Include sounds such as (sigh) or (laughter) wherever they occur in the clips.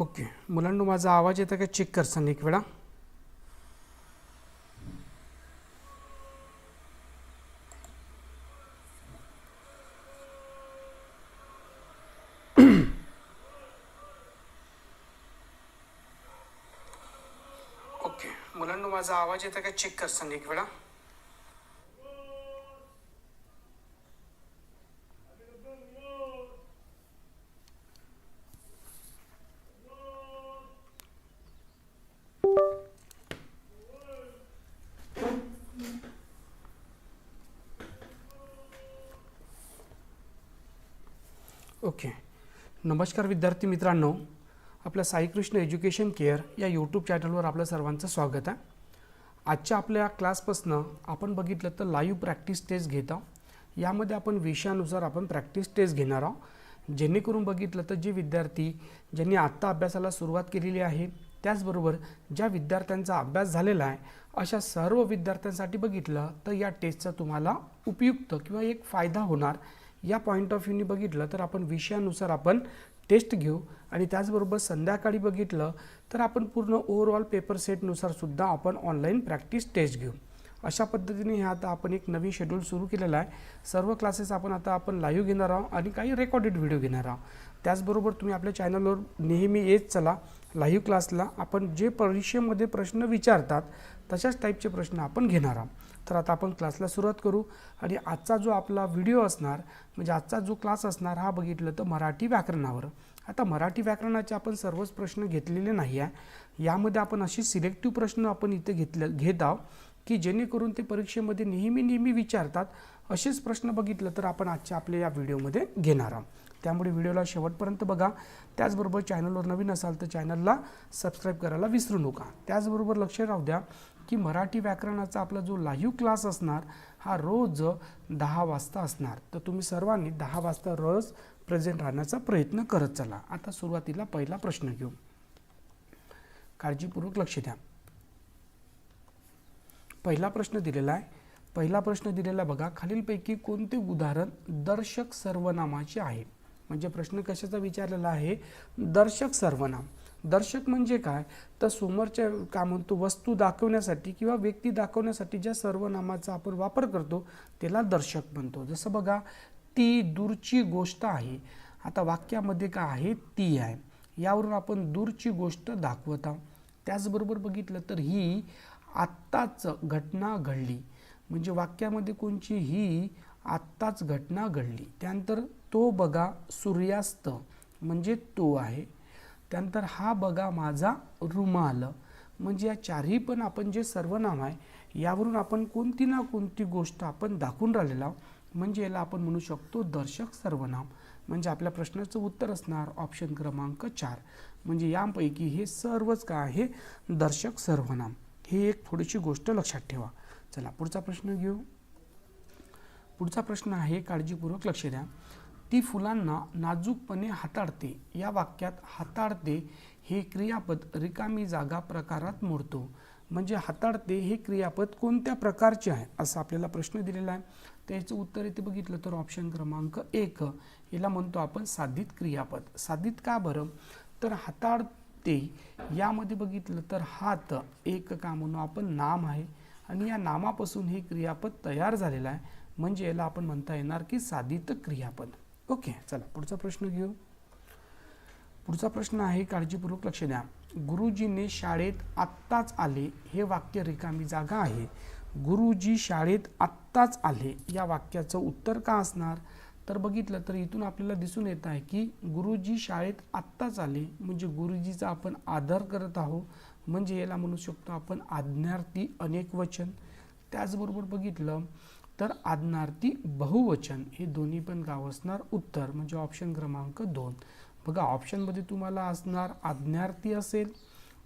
Okay. मुलांनो माझा आवाज येतो का? चेक करसान एक वेळा. ओके. मुलांनो माझा आवाज येतो का? चेक करसान एक वेळा. ओके. नमस्कार विद्यार्थी मित्रांनो. आपल्या साईकृष्ण एज्युकेशन केअर या यूट्यूब चॅनलवर आपलं सर्वांचं स्वागत आहे. आजच्या आपल्या क्लासपासनं आपण बघितलं तर लाईव्ह प्रॅक्टिस टेस्ट घेत आहोत. यामध्ये आपण विषयानुसार आपण प्रॅक्टिस टेस्ट घेणार आहोत. जेणेकरून बघितलं तर जे विद्यार्थी ज्यांनी आत्ता अभ्यासाला सुरुवात केलेली आहे त्याचबरोबर ज्या विद्यार्थ्यांचा अभ्यास झालेला आहे अशा सर्व विद्यार्थ्यांसाठी बघितलं तर या टेस्टचा तुम्हाला उपयुक्त किंवा एक फायदा होणार या पॉईंट ऑफ व्ह्यूनी बघितलं तर आपण विषयानुसार आपण टेस्ट घेऊ. आणि त्याचबरोबर संध्याकाळी बघितलं तर आपण पूर्ण ओव्हरऑल पेपर सेटनुसार सुद्धा आपण ऑनलाईन प्रॅक्टिस टेस्ट घेऊ. अशा पद्धतीने हे आता आपण एक नवीन शेड्यूल सुरू केलेलं आहे. सर्व क्लासेस आपण आता आपण लाईव्ह घेणार आहोत आणि काही रेकॉर्डेड व्हिडिओ घेणार आहोत. त्याचबरोबर तुम्ही आपल्या चॅनलवर नेहमी येत चला. लाईव्ह क्लासला आपण जे परीक्षेमध्ये प्रश्न विचारतात तशाच टाईपचे प्रश्न आपण घेणार आहोत. तर आता आपण क्लासला सुरुवात करू. आणि आजचा जो आपला व्हिडिओ असणार म्हणजे आजचा जो क्लास असणार हा बघितलं तर मराठी व्याकरणावर. आता मराठी व्याकरणाचे आपण सर्वच प्रश्न घेतलेले नाही आहे. यामध्ये आपण अशी सिलेक्टिव्ह प्रश्न आपण इथे घेतले घेत आहोत की जेणेकरून ते परीक्षेमध्ये नेहमी नेहमी विचारतात असेच प्रश्न बघितलं तर आपण आजच्या आपल्या या व्हिडिओमध्ये घेणार आहोत. त्यामुळे व्हिडिओला शेवटपर्यंत बघा. त्याचबरोबर चॅनलवर नवीन असाल तर चॅनलला सबस्क्राईब करायला विसरू नका. त्याचबरोबर लक्ष राहू द्या. की मराठी व्याकरणाचा आपला जो लाईव्ह क्लास असणार हा रोज दहा वाजता असणार. तर तुम्ही सर्वांनी दहा वाजता रोज प्रेझेंट राहण्याचा प्रयत्न करत चला. आता सुरुवातीला पहिला प्रश्न घेऊ. काळजीपूर्वक लक्ष द्या. पहिला प्रश्न दिलेला आहे. पहिला प्रश्न दिलेला बघा खालीलपैकी कोणते उदाहरण दर्शक सर्वनामाचे आहे? म्हणजे प्रश्न कशाचा विचारलेला आहे? दर्शक सर्वनाम. दर्शक म्हणजे काय? तर समोरच्या काय म्हणतो वस्तू दाखवण्यासाठी किंवा व्यक्ती दाखवण्यासाठी ज्या सर्वनामाचा आपण वापर करतो त्याला दर्शक म्हणतो. जसं बघा ती दूरची गोष्ट आहे. आता वाक्यामध्ये काय आहे? ती आहे. यावरून आपण दूरची गोष्ट दाखवत. आहोत त्याचबरोबर बघितलं तर ही आत्ताच घटना घडली. म्हणजे वाक्यामध्ये कोणची? ही आत्ताच घटना घडली. त्यानंतर तो बघा सूर्यास्त. म्हणजे तो आहे. त्यानंतर हा बघा माझा रुमाल. म्हणजे या चारही पण आपण जे सर्वनाम आहे यावरून आपण कोणती ना कोणती गोष्ट आपण दाखवून राहिलेला म्हणजे याला आपण म्हणू शकतो दर्शक सर्वनाम. म्हणजे आपल्या प्रश्नाचं उत्तर असणार ऑप्शन क्रमांक चार. म्हणजे यापैकी हे सर्वच काय आहे? दर्शक सर्वनाम. हे एक थोडीशी गोष्ट लक्षात ठेवा. चला पुढचा प्रश्न घेऊ. पुढचा प्रश्न आहे काळजीपूर्वक लक्ष द्या. ती फुलांना नाजूकपणे हाताळते. या वाक्यात हाताळते हे क्रियापद रिकामी जागा प्रकारात मोडतो. म्हणजे हाताळते हे क्रियापद कोणत्या प्रकारचे आहे? असा आपल्याला प्रश्न दिलेला आहे. त्याचं उत्तर इथे बघितलं तर ऑप्शन क्रमांक एक. याला म्हणतो आपण साधित क्रियापद. साधित का बरं? तर हाताळते यामध्ये बघितलं तर हात एक का म्हणू आपण नाम आहे. आणि या नामापासून हे क्रियापद तयार झालेलं आहे. म्हणजे याला आपण म्हणता येणार की साधित क्रियापद. ओके चला पुढचा प्रश्न घेऊ. पुढचा प्रश्न आहे काळजीपूर्वक लक्ष द्या. गुरुजीने शाळेत आत्ताच आले हे वाक्य रिकामी जागा आहे. गुरुजी शाळेत आत्ताच आले या वाक्याचं उत्तर का असणार? तर बघितलं तर इथून आपल्याला दिसून येत आहे की गुरुजी शाळेत आत्ताच आले म्हणजे गुरुजीचा आपण आदर करत आहोत. म्हणजे याला म्हणू शकतो आपण आज्ञार्थी अनेक वचन. त्याचबरोबर बघितलं तर आज्ञार्थी बहुवचन. हे दोन्ही पण गाव असणार उत्तर म्हणजे ऑप्शन क्रमांक दोन. बघा ऑप्शनमध्ये तुम्हाला असणार आज्ञार्थी असेल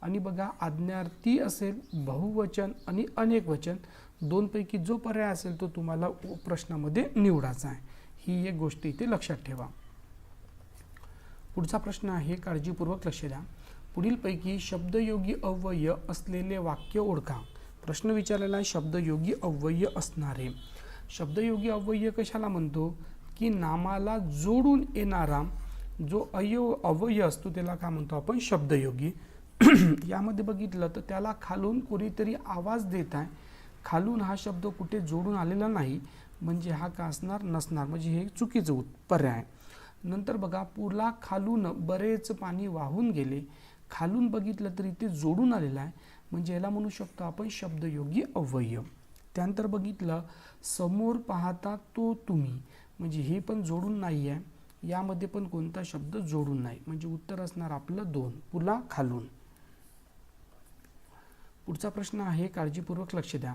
आणि बघा आज्ञार्थी असेल बहुवचन आणि अनेक वचन दोनपैकी जो पर्याय असेल तो तुम्हाला प्रश्नामध्ये निवडायचा आहे. ही एक गोष्ट इथे लक्षात ठेवा. पुढचा प्रश्न आहे काळजीपूर्वक लक्ष द्या. पुढीलपैकी शब्दयोगी अव्यय असलेले वाक्य ओळखा. प्रश्न विचारलेला आहे शब्दयोगी अव्यय असणारे. शब्दयोगी अव्यय कशाला म्हणतो? की नामाला जोडून येणारा जो अयव अव्यय असतो त्याला काय म्हणतो आपण? शब्दयोगी. (clears throat) यामध्ये बघितलं तर त्याला खालून कोणीतरी आवाज देत आहे. खालून हा शब्द कुठे जोडून आलेला नाही. म्हणजे हा का असणार? नसणार. म्हणजे हे चुकीचं उत् पर्याय नंतर बघा पुला खालून बरेच पाणी वाहून गेले. खालून बघितलं तर इथे जोडून आलेलं आहे. म्हणजे याला म्हणू शकतो आपण शब्दयोगी अव्यय. त्यानंतर बघितलं समोर पाहता तो तुम्ही. म्हणजे हे पण जोडून नाही आहे यामध्ये पण कोणता शब्द जोडून नाही. म्हणजे उत्तर असणार आपलं दोन पुला खालून. पुढचा प्रश्न आहे काळजीपूर्वक लक्ष द्या.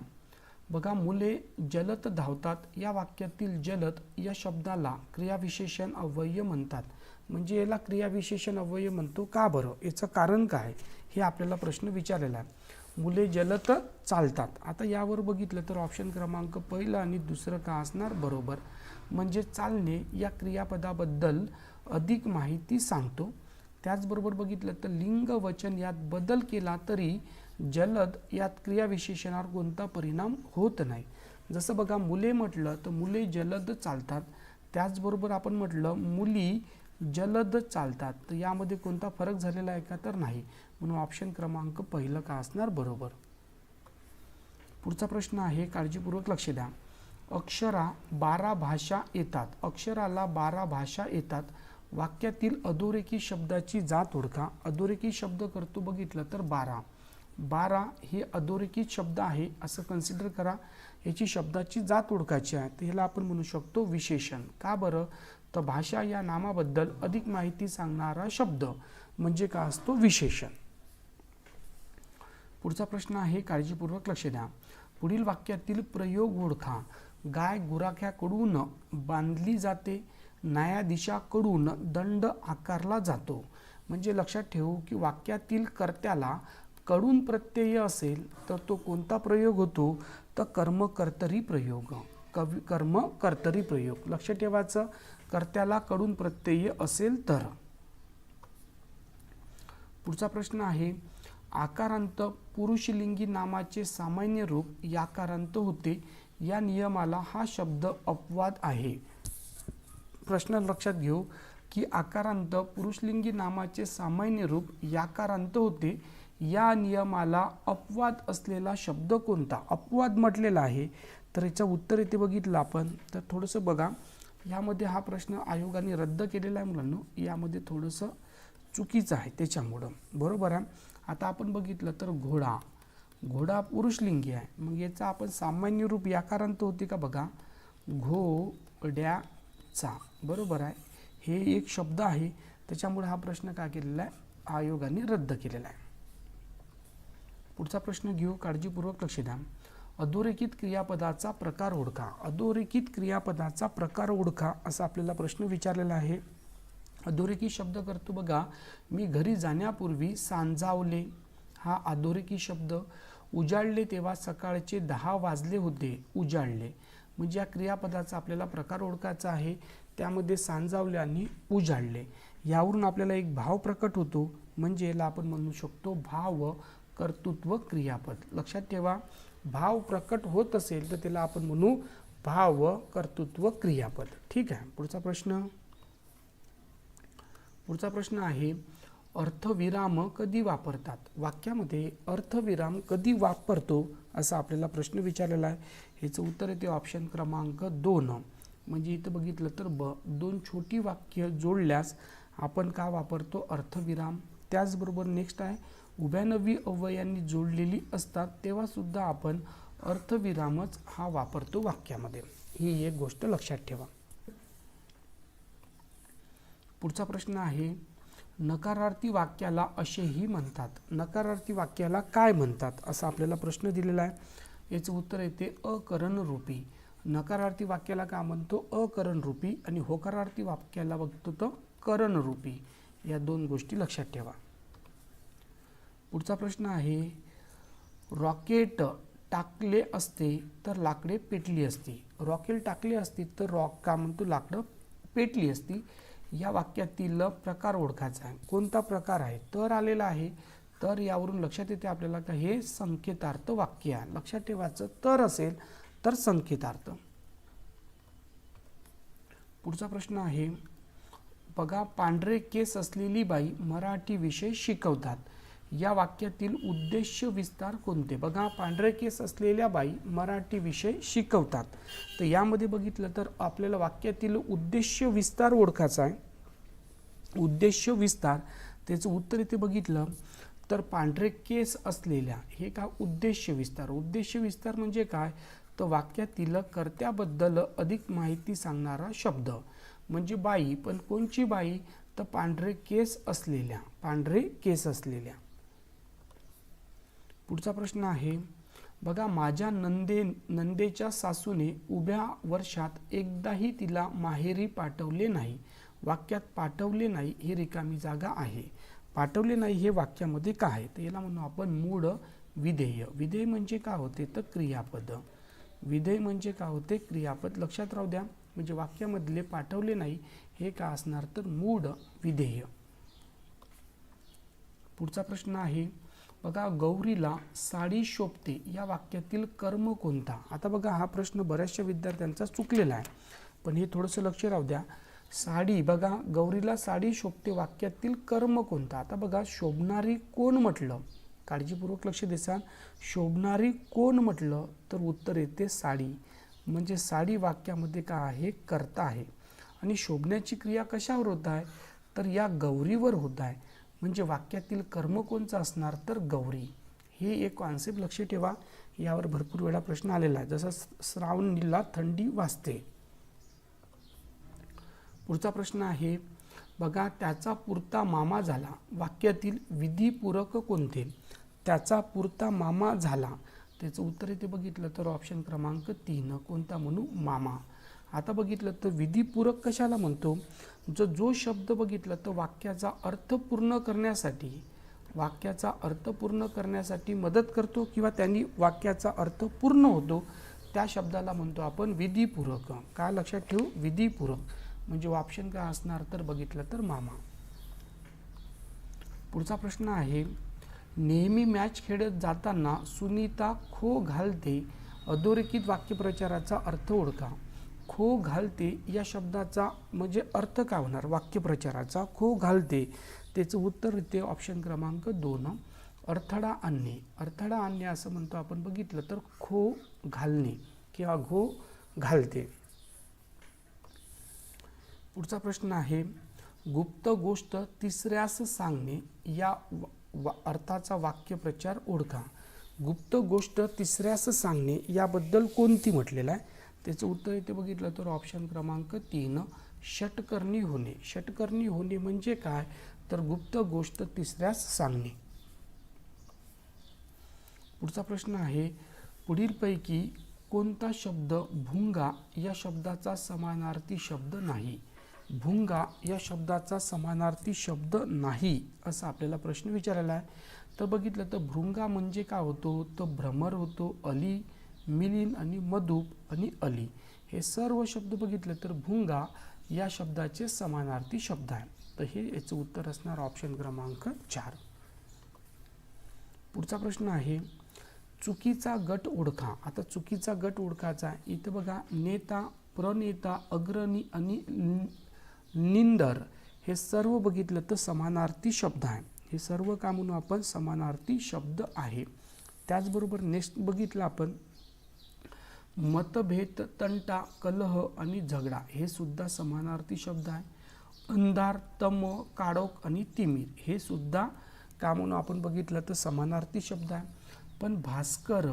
बघा मुले जलद धावतात. या वाक्यातील जलद या शब्दाला क्रियाविशेषण अव्यय म्हणतात. म्हणजे याला क्रियाविशेषण अव्यय म्हणतो का बरं? याचं कारण काय? हे आपल्याला प्रश्न विचारलेला आहे. मुले जलद चालतात. आता यावर बघितलं तर ऑप्शन क्रमांक पहिलं आणि दुसरं का असणार? बरोबर. म्हणजे चालणे या क्रियापदाबद्दल अधिक माहिती सांगतो. त्याचबरोबर बघितलं तर लिंग वचन यात बदल केला तरी जलद यात क्रियाविशेषणावर कोणता परिणाम होत नाही. जसं बघा मुले म्हटलं तर मुले जलद चालतात. त्याचबरोबर आपण म्हटलं मुली जलद चालतात. तर यामध्ये कोणता फरक झालेला आहे का तर नाही. म्हणून ऑप्शन क्रमांक पहिलं का असणार? बरोबर. पुढचा प्रश्न आहे काळजीपूर्वक लक्ष द्या. अक्षरा बारा भाषा येतात. अक्षराला बारा भाषा येतात. वाक्यातील अधोरेखी शब्दाची जात ओळखा. अधोरेखी शब्द करतो बघितलं तर बारा. बारा हे अधोरेखित शब्द आहे असं कन्सिडर करा. याची शब्दाची जात ओळखायची आहे. तर ह्याला आपण म्हणू शकतो विशेषण. का बरं? तर भाषा या नामाबद्दल अधिक माहिती सांगणारा शब्द म्हणजे का असतो? विशेषण. पुढचा प्रश्न आहे काळजीपूर्वक लक्ष द्या. पुढील वाक्यातील प्रयोग ओळखा. गाय गुराख्याकडून बांधली जाते न्यायाधीशाकडून दंड आकारला जातो. म्हणजे लक्षात ठेवू की वाक्यातील कर्त्याला कडून प्रत्यय असेल तर तो कोणता प्रयोग होतो? तर कर्मकर्तरी प्रयोग. कवी कर्म कर्तरी प्रयोग. लक्ष ठेवायचं. कर्त्याला कडून प्रत्यय असेल तर? पुढचा प्रश्न आहे आकारांत पुरुषलिंगी नामाचे सामान्य रूप याकारांत होते या नियमाला हा शब्द अपवाद आहे. प्रश्न लक्षात घेऊ की आकारांत पुरुषलिंगी नामाचे सामान्य रूप याकारांत होते या नियमाला अपवाद असलेला शब्द कोणता? अपवाद म्हटलेला आहे. तर याचं उत्तर येथे बघितलं आपण. तर थोडंसं बघा. यामध्ये हा प्रश्न आयोगाने रद्द केलेला आहे मुलांनो. यामध्ये थोडंसं चुकीचं आहे त्याच्यामुळं. बरोबर आहे? आता आपण बघितलं तर घोडा. घोडा पुरुषलिंगी आहे. मग याचा आपण सामान्य रूप याकारांत होते का बघा? घोड्याचा. बरोबर आहे? हे एक शब्द आहे. त्याच्यामुळे हा प्रश्न काय केलेला आहे? आयोगाने रद्द केलेला आहे. पुढचा प्रश्न घेऊ. काळजीपूर्वक लक्ष द्या. अधोरेखित क्रियापदाचा प्रकार ओळखा. अधोरेखित क्रियापदाचा प्रकार ओळखा असा आपल्याला प्रश्न विचारलेला आहे. अधोरेखी शब्द करतो बघा मी घरी जाण्यापूर्वी सांजावले. हा अधोरेखी शब्द उजाडले तेव्हा सकाळचे दहा वाजले होते उजाडले म्हणजे या क्रियापदाचा आपल्याला प्रकार ओळखायचा आहे. त्यामध्ये सांजावले आणि उजाडले यावरून आपल्याला एक भाव प्रकट होतो म्हणजे याला आपण म्हणू शकतो भाव कर्तृत्व क्रियापद. लक्षात ठेवा भाव प्रकट होत असेल तर त्याला आपण म्हणू भाव कर्तृत्व क्रियापद. ठीक आहे. पुढचा प्रश्न. पुढचा प्रश्न आहे अर्थविराम कधी वापरतात? वाक्यामध्ये अर्थविराम कधी वापरतो असा आपल्याला प्रश्न विचारलेला आहे. ह्याचं उत्तर येते ऑप्शन क्रमांक दोन. म्हणजे इथं बघितलं तर ब दोन छोटी वाक्य जोडल्यास आपण का वापरतो? अर्थविराम. त्याचबरोबर नेक्स्ट आहे उभ्यानवी अवयांनी जोडलेली असतात तेव्हासुद्धा आपण अर्थविरामच हा वापरतो वाक्यामध्ये. ही एक गोष्ट लक्षात ठेवा. पुढचा प्रश्न आहे नकारार्थी वाक्याला असेही म्हणतात. नकारार्थी वाक्याला काय म्हणतात? असा आपल्याला प्रश्न दिलेला आहे. याचं उत्तर येते अकरणरूपी. नकारार्थी वाक्याला का म्हणतो? अकरणरूपी. आणि होकारार्थी वाक्याला बघतो तर करणरूपी. या दोन गोष्टी लक्षात ठेवा. पुढचा प्रश्न आहे रॉकेट टाकले असते तर लाकडे पेटली असती. रॉकेट टाकले असती तर रॉक का म्हणतो लाकडं पेटली असती. या वाक्यातील प्रकार ओळखायचा आहे. कोणता प्रकार आहे? तर आलेला आहे. तर यावरून लक्षात येते आपल्याला का हे संकेतार्थ वाक्य आहे. लक्षात ठेवायचं तर असेल तर संकेतार्थ. पुढचा प्रश्न आहे बघा पांढरे केस असलेली बाई मराठी विषय शिकवतात. या वाक्यातील उद्देश विस्तार कोणते? बघा पांढरे केस असलेल्या बाई मराठी विषय शिकवतात. तर यामध्ये बघितलं तर आपल्याला वाक्यातील उद्देश विस्तार ओळखायचा आहे. उद्देश विस्तार त्याचं उत्तर इथे बघितलं तर पांढरे केस असलेल्या हे का उद्देश विस्तार? उद्देश विस्तार म्हणजे काय? तर वाक्यातील कर्त्याबद्दल अधिक माहिती सांगणारा शब्द. म्हणजे बाई पण कोणची बाई? तर पांढरे केस असलेल्या पांढरे केस असलेल्या. पुढचा प्रश्न आहे. बघा माझ्या नंदे नंदेच्या सासूने उभ्या वर्षात एकदाही तिला माहेरी पाठवले नाही. वाक्यात पाठवले नाही ही रिकामी जागा आहे. पाठवले नाही हे वाक्यामध्ये काय आहे? तर याला म्हणू आपण मूळ विधेय. विधेय म्हणजे काय होते? तर क्रियापद. विधेय म्हणजे काय होते? क्रियापद. लक्षात राहू द्या. म्हणजे वाक्यामधले पाठवले नाही हे का असणार? तर मूळ विधेय. पुढचा प्रश्न आहे. बघा गौरीला साडी शोभते या वाक्यातील कर्म कोणता? आता बघा हा प्रश्न बऱ्याचशा विद्यार्थ्यांचा चुकलेला आहे. पण हे थोडंसं लक्ष राहू द्या. साडी बघा गौरीला साडी शोभते वाक्यातील कर्म कोणता? आता बघा शोभणारी कोण म्हटलं? काळजीपूर्वक लक्ष देसान शोभणारी कोण म्हटलं तर उत्तर येते साडी. म्हणजे साडी वाक्यामध्ये काय आहे? कर्ता आहे. आणि शोभण्याची क्रिया कशावर होत आहे? तर या गौरीवर होत आहे. म्हणजे वाक्यातील कर्म कोणचं असणार तर गौरी. हे एक कॉन्सेप्ट लक्ष ठेवा. यावर भरपूर वेळा प्रश्न आलेला आहे. जसं श्रावणीला थंडी वाजते. पुढचा प्रश्न आहे बघा त्याचा पुरता मामा झाला. वाक्यातील विधीपूरक कोणते? त्याचा पुरता मामा झाला. त्याचं उत्तर इथे बघितलं तर ऑप्शन क्रमांक तीन कोणता म्हणू? मामा. आता बघितलं तर विधीपूरक कशाला म्हणतो? जो जो शब्द बघितला तर वाक्याचा अर्थ पूर्ण करण्यासाठी वाक्याचा अर्थ पूर्ण करण्यासाठी मदत करतो किंवा त्यांनी वाक्याचा अर्थ पूर्ण होतो त्या शब्दाला म्हणतो आपण विधीपूरक. काय लक्षात ठेवू? विधीपूरक. म्हणजे ऑप्शन काय असणार तर बघितलं तर मामा. पुढचा प्रश्न आहे नेहमी मॅच खेळत जाताना सुनीता खो घालते अधोरेखित वाक्यप्रचाराचा अर्थ ओळखा. खो घालते या शब्दाचा म्हणजे अर्थ काय होणार? वाक्यप्रचाराचा खो घालते. त्याचं उत्तर ते ऑप्शन क्रमांक दोन. अडथळा आणणे अडथळा आणणे असं म्हणतो आपण. बघितलं तर खो घालणे किंवा घो घालते. पुढचा प्रश्न आहे गुप्त गोष्ट तिसऱ्यास सांगणे या वा- अर्थाचा वाक्यप्रचार ओळखा. गुप्त गोष्ट तिसऱ्यास सांगणे याबद्दल कोणती म्हटलेलं आहे? त्याचं उत्तर इथे बघितलं तर ऑप्शन क्रमांक तीन षटकर्णी होणे. षटकर्णी होणे म्हणजे काय? तर गुप्त गोष्ट तिसऱ्यास सांगणे. पुढचा प्रश्न आहे पुढीलपैकी कोणता शब्द भुंगा या शब्दाचा समानार्थी शब्द नाही? भुंगा या शब्दाचा समानार्थी शब्द नाही असा आपल्याला प्रश्न विचारलेला आहे. तर बघितलं तर भृंगा म्हणजे काय होतो? तर भ्रमर होतो अली मिलिन आणि मधुप आणि अली. हे सर्व शब्द बघितले तर भुंगा या शब्दाचे समानार्थी शब्द आहे. तर हे याचं उत्तर असणार ऑप्शन क्रमांक चार. पुढचा प्रश्न आहे चुकीचा गट ओळखा. आता चुकीचा गट ओळखाचा आहे. इथं बघा नेता प्रनेता अग्रणी आणि नि- निंदर हे सर्व बघितलं तर समानार्थी शब्द आहे. हे सर्व का म्हणून आपण समानार्थी शब्द आहे. त्याचबरोबर नेक्स्ट बघितलं आपण मतभेद तंटा कलह आणि झगडा हे सुद्धा समानार्थी शब्द आहे. अंधार तम काळोख आणि तिमीर हे सुद्धा का म्हणून आपण बघितलं तर समानार्थी शब्द आहे. पण भास्कर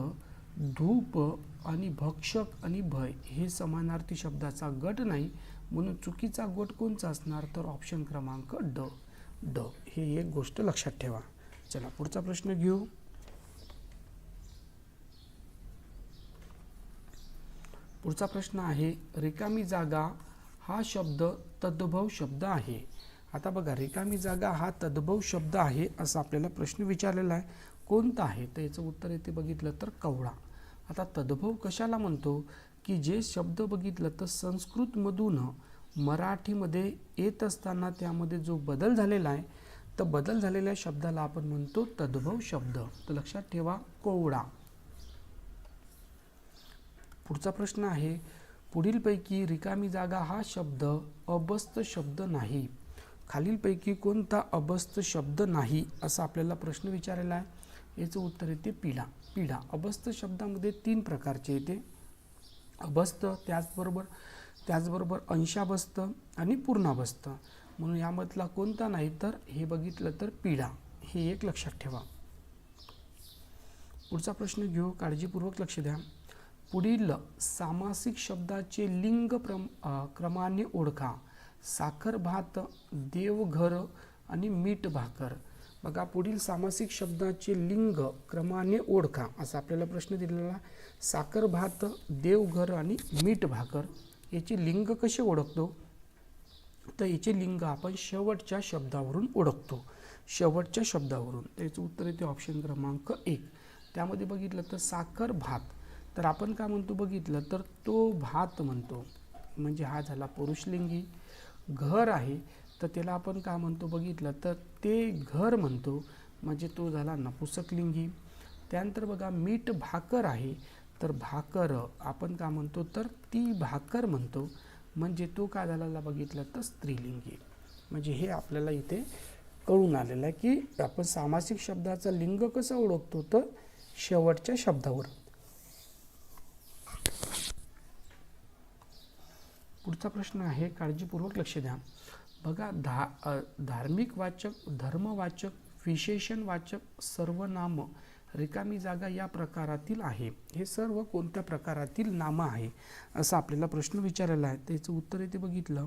धूप आणि भक्षक आणि भय हे समानार्थी शब्दाचा गट नाही. म्हणून चुकीचा गट कोणचा असणार? तर ऑप्शन क्रमांक ड. ड. हे एक गोष्ट लक्षात ठेवा. चला पुढचा प्रश्न घेऊ. पुढचा प्रश्न आहे रिकामी जागा हा शब्द तद्भव शब्द आहे. आता बघा रिकामी जागा हा तद्भव शब्द आहे असा आपल्याला प्रश्न विचारलेला आहे. कोणता आहे? तर याचं उत्तर येते बघितलं तर कवळा आता तद्भव कशाला म्हणतो? की जे शब्द बघितलं तर संस्कृतमधून मराठीमध्ये येत असताना त्यामध्ये जो बदल झालेला आहे तर बदल झालेल्या शब्दाला आपण म्हणतो तद्भव शब्द. तर लक्षात ठेवा कोवळा पुढचा प्रश्न आहे पुढीलपैकी रिकामी जागा हा शब्द अबस्त शब्द नाही. खालीलपैकी कोणता अबस्त शब्द नाही असा आपल्याला प्रश्न विचारलेला आहे. याचं उत्तर येते पिढा पिढा अबस्त शब्दामध्ये तीन प्रकारचे येते. अबस्त त्याचबरोबर त्याचबरोबर अंशाबस्त आणि पूर्णाबस्त म्हणून यामधला कोणता नाही तर हे बघितलं तर पिढा हे एक लक्षात ठेवा. पुढचा प्रश्न घेऊ. काळजीपूर्वक लक्ष द्या. पुढील सामासिक शब्दाचे लिंग प्रम क्रमाने ओळखा. साखर भात देवघर आणि मीठ भाकर. बघा पुढील सामासिक शब्दाचे लिंग क्रमाने ओळखा. असा आपल्याला प्रश्न दिलेला साखर भात देवघर आणि मीठ भाकर याचे लिंग कसे ओळखतो? तर याचे लिंग आपण शेवटच्या शब्दावरून ओळखतो. शेवटच्या शब्दावरून. त्याचं उत्तर येते ऑप्शन क्रमांक एक. त्यामध्ये बघितलं तर साखर भात. तर आपण का म्हणतो बघितलं तर तो भात म्हणतो म्हणजे हा झाला पुरुषलिंगी. घर आहे तर त्याला आपण का म्हणतो बघितलं तर ते घर म्हणतो म्हणजे तो झाला नपुसकलिंगी. त्यानंतर बघा मीठ भाकर आहे तर भाकर आपण का म्हणतो तर ती भाकर म्हणतो म्हणजे तो का झालेला बघितलं तर स्त्रीलिंगी. म्हणजे हे आपल्याला इथे कळून आलेलं आहे की आपण सामासिक शब्दाचा लिंग कसं ओळखतो तर शेवटच्या शब्दावर. पुढचा प्रश्न आहे काळजीपूर्वक लक्ष द्या. बघा धा धार्मिक वाचक धर्मवाचक विशेषणवाचक सर्वनाम रिकामी जागा या प्रकारातील आहे. हे सर्व कोणत्या प्रकारातील नामं आहे? असा आपल्याला प्रश्न विचारलेला आहे. त्याचं उत्तर येते बघितलं.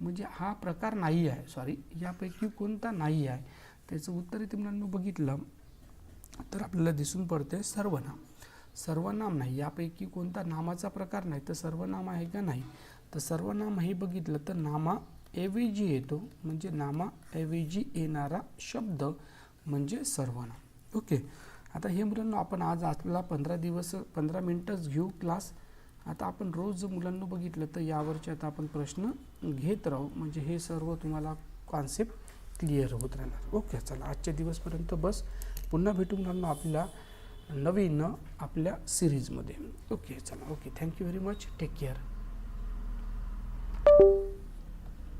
म्हणजे हा प्रकार नाही आहे. सॉरी यापैकी कोणता नाही आहे? त्याचं उत्तर इथे मुलांना बघितलं. तर आपल्याला दिसून पडते सर्वनाम. सर्वनाम नाही. यापैकी कोणता नामाचा प्रकार नाही? तर सर्वनाम आहे का नाही? तर सर्वनाम हे बघितलं तर नामा ऐवजी येतो. म्हणजे नामा ऐवजी येणारा शब्द म्हणजे सर्वनाम. ओके. आता हे मुलांना आपण आज आपला पंधरा दिवस पंधरा मिनटंच घेऊ क्लास. आता आपण रोज मुलांना बघितलं तर यावरचे आता आपण प्रश्न घेत राहू. म्हणजे हे सर्व तुम्हाला कॉन्सेप्ट क्लिअर होत राहणार. ओके चला आजच्या दिवसपर्यंत बस. पुन्हा भेटू मुलांना आपल्याला नवीन आपल्या सिरीजमध्ये ओके चला. Okay thank you very much take care